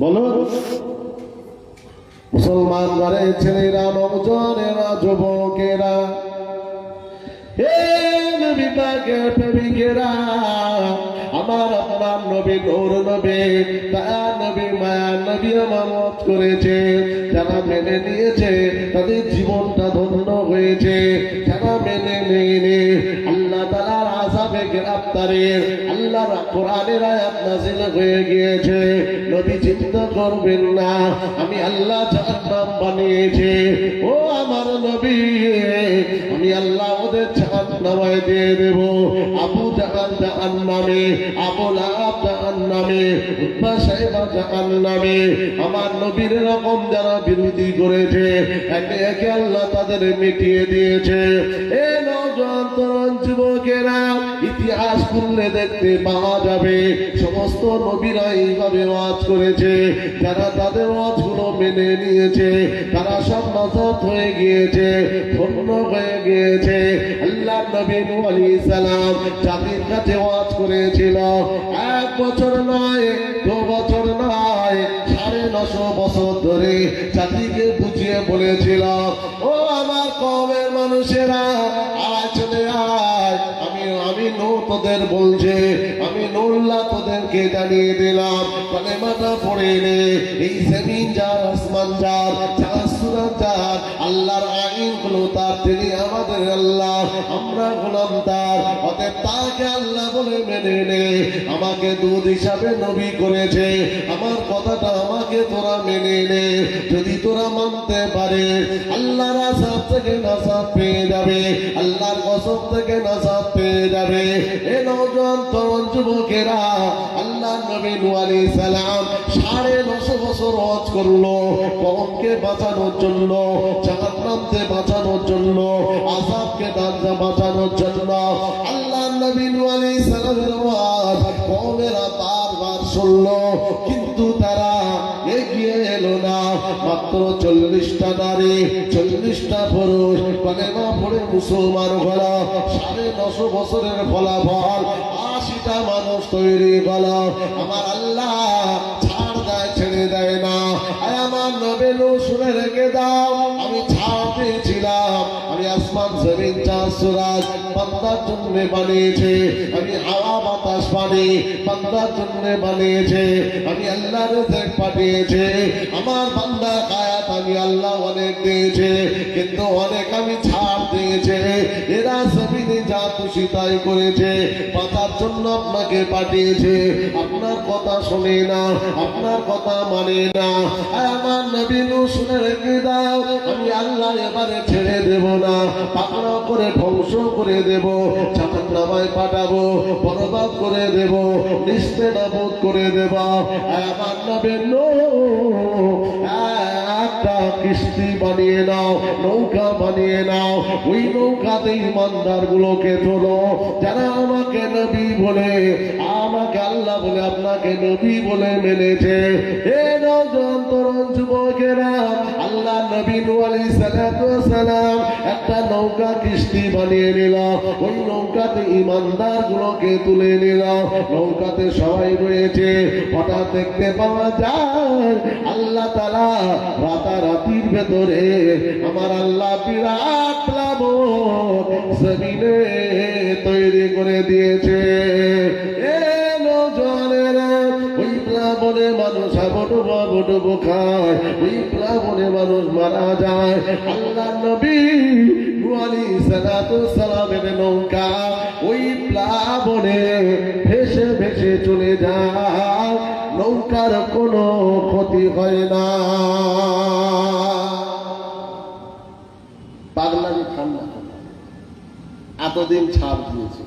বলো। মুসলমান ঘরে ছেলেরা নবজনেরা যুবকেরা নবী আমার নবী নবী মায়া নবী করেছে। যারা মেনে নিয়েছে, তাদের জীবনটা ধন্য হয়েছে। যারা মেনে তালার আজাবে গ্রেফতারের আল্লাহর কোরআনের আয়াত নাজিল হয়ে গিয়েছে। নবী চিন্তা করবেন না, আমি আল্লাহ জাহান্নাম বানিয়েছে। ও আমার নবী, আমি আল্লাহ ওদের জাহান্নামায় দিয়ে দেব। আবু জাহান জাহান্নামে, আবু লাহাব জাহান্নামে উৎপা সাহেবা জাহান্নামে, আমার নবীর রকম যারা বিরোধী করেছে, একে একে আল্লাহ তাদের মিটিয়ে দিয়েছে। এ নজন তরুণ যুবকেরা ইতিহাস খুললে দেখতে পাওয়া যাবে। সমস্ত নবীরা এইভাবে ওয়াজ করেছে। যারা তাদের ওয়াজগুলো মেনে নিয়েছে, তারা সব নজর হয়ে গিয়েছে, ধন্য হয়ে গিয়েছে। আল্লাহ নবী আলাইহিস সালাম জাতির কাছে ওয়াজ করেছিল। এক বছর নয়, দু বছর নয়, সাড়ে নশো বছর ধরে জাতিকে বুঝিয়ে বলেছিল। ও আমার কমের মানুষেরা তোদের বলছে, আমি নোল্লা তোদেরকে জানিয়ে দিলাম কালেমাটা পড়ে নে। এই জমিন যার, আসমান যার চাঁদ সুরাত যার, আল্লাহর আইনগুলো তার তিনি আমাকে দুধ হিসাবে নবী করেছে, আমার কথাটা আমাকে তোরা মেনে নে। যদি তোরা মানতে পারে আল্লাহর আসাদ থেকে নাসাদ পেয়ে যাবে, আল্লাহর কসম থেকে নাসাদ পেয়ে যাবে। এ নজন তরুণ যুবকেরা আল্লাহ নবী নূহ সালাম সাড়ে নশো বছর হজ করল কমকে বাঁচানোর জন্য, জাহান্নামকে বাঁচানোর জন্য আযাবকে দাঞ্জা বাঁচানোর জন্য আল্লাহ নবী কওমেরা বারবার শুনলো, কিন্তু তারা এগিয়ে এলো না। মাত্র চল্লিশটা নারী, চল্লিশটা পুরুষ কলেমা পড়ে মুসলমান হলো সাড়ে নশো বছরের ফলাফল, আশিটা মানুষ তৈরি হলো। আমার আল্লাহ ছাড় দেয়, ছেড়ে দেয় না। আমার নবেলু শুনে রেখে দাও। আসমান জমিন চাঁদ সুরাজ বান্দার জন্য বানিয়েছে। আমি হাওয়া বাতাস পানি বান্দার জন্য বানিয়েছে। আমি আল্লাহ রেজেক পাঠিয়েছে। আমার বান্দা কায়াত আমি আল্লাহ অনেক দিয়েছে। কিন্তু অনেক আমি খুশি তাই করেছে বাঁচার জন্য আপনাকে পাঠিয়েছে। আপনার কথা শুনে না, আপনার কথা মানে না। আমার নবী নূহ শুনে রেখে দাও আমি আল্লাহ এবারে ছেড়ে দেব না। পাকড়াও করে ধ্বংস করে দেব নামায় পাঠাবো, বরবাদ করে দেব নিস্তে নাবুদ করে দেব। আমার নবী নূহ একটা কিস্তি বানিয়ে নাও, নৌকা বানিয়ে নাও। ওই নৌকাতে ইমানদার গুলোকে তোলো। যারা আমাকে নবী বলে, আমাকে আল্লাহ বলে, আপনাকে নবী বলে মেনেছে। এ নজন তরুণ যুবকেরা। একটা নৌকা বানিয়ে নিল। ওই নৌকাতে ইমানদার গুলোকে তুলে নিল। নৌকাতে সবাই রয়েছে। হঠাৎ দেখতে পাওয়া যায়, আল্লাহ তালা রাতারাতির ভেতরে আমার আল্লাহ বিরাট প্লাবন জমিনে তৈরি করে দিয়েছে। প্লাবনে মানুষ হাবুডুবো হাবুডুবো খায় ওই প্লাবনে মানুষ মারা যায়। আল্লাহ নবী আলাইহিস সালাতু সালামের নৌকা ওই প্লাবনে ভেসে ভেসে চলে যায়। নৌকার কোনো ক্ষতি হয় না। পাগলামি ঠান্ডা। এতদিন ছাড় দিয়েছে।